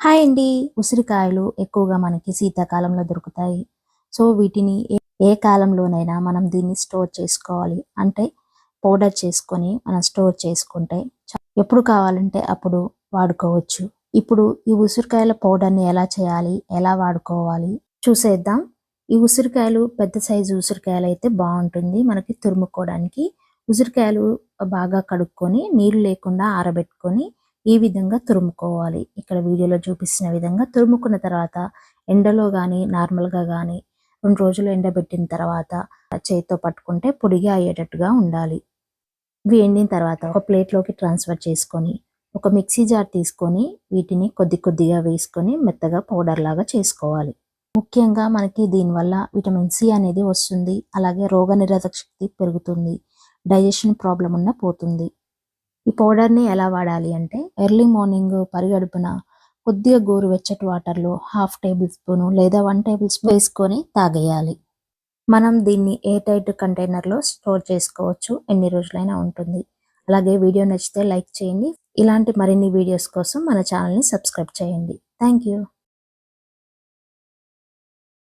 Hi అండి. ఉసిరికాయలు ఎక్కువగా మనకి శీతాకాలంలో దొరుకుతాయి. సో వీటిని ఏ- ఏ కాలంలోనైనా మనం దీన్ని స్టోర్ చేసుకోవాలి. అంటే పౌడర్ చేసుకొని మనం స్టోర్ చేసుకుంటే ఎప్పుడు కావాలంటే అప్పుడు వాడుకోవచ్చు. ఇప్పుడు ఈ ఉసిరికాయల పౌడర్ని ఎలా చేయాలి? ఎలా వాడుకోవాలి? చూసేద్దాం. ఈ ఉసిరికాయలు పెద్ద సైజు ఉసిరికాయలు అయితే బాగుంటుంది. మనకి తురుముకోవడానికి ఉసిరికాయలు బాగా కడుక్కొని నీళ్ళు లేకుండా ఆరబెట్టుకొని ఈ విధంగా తురుముకోవాలి. ఇక్కడ వీడియోలో చూపిస్తున్న విధంగా తురుముకున్న తర్వాత ఎండలో కానీ నార్మల్గా కానీ రెండు రోజులు ఎండబెట్టిన తర్వాత చేతితో పట్టుకుంటే పొడిగా అయ్యేటట్టుగా ఉండాలి. ఇవి ఎండిన తర్వాత ఒక ప్లేట్లోకి ట్రాన్స్ఫర్ చేసుకొని ఒక మిక్సీ జార్ తీసుకొని వీటిని కొద్ది కొద్దిగా వేసుకొని మెత్తగా పౌడర్ లాగా చేసుకోవాలి. ముఖ్యంగా మనకి దీనివల్ల విటమిన్ సి అనేది వస్తుంది. అలాగే రోగనిరోధక శక్తి పెరుగుతుంది. డైజెషన్ ప్రాబ్లం ఉన్న పోతుంది. ఈ పౌడర్ని ఎలా వాడాలి అంటే ఎర్లీ మార్నింగ్ పరిగడుపున కొద్దిగా గోరువెచ్చటి వాటర్లో హాఫ్ టేబుల్ స్పూను లేదా వన్ టేబుల్ స్పూన్ వేసుకొని తాగేయాలి. మనం దీన్ని ఎయిర్ టైట్ కంటైనర్లో స్టోర్ చేసుకోవచ్చు. ఎన్ని రోజులైనా ఉంటుంది. అలాగే వీడియో నచ్చితే లైక్ చేయండి. ఇలాంటి మరిన్ని వీడియోస్ కోసం మన ఛానల్ని సబ్స్క్రైబ్ చేయండి. Thank you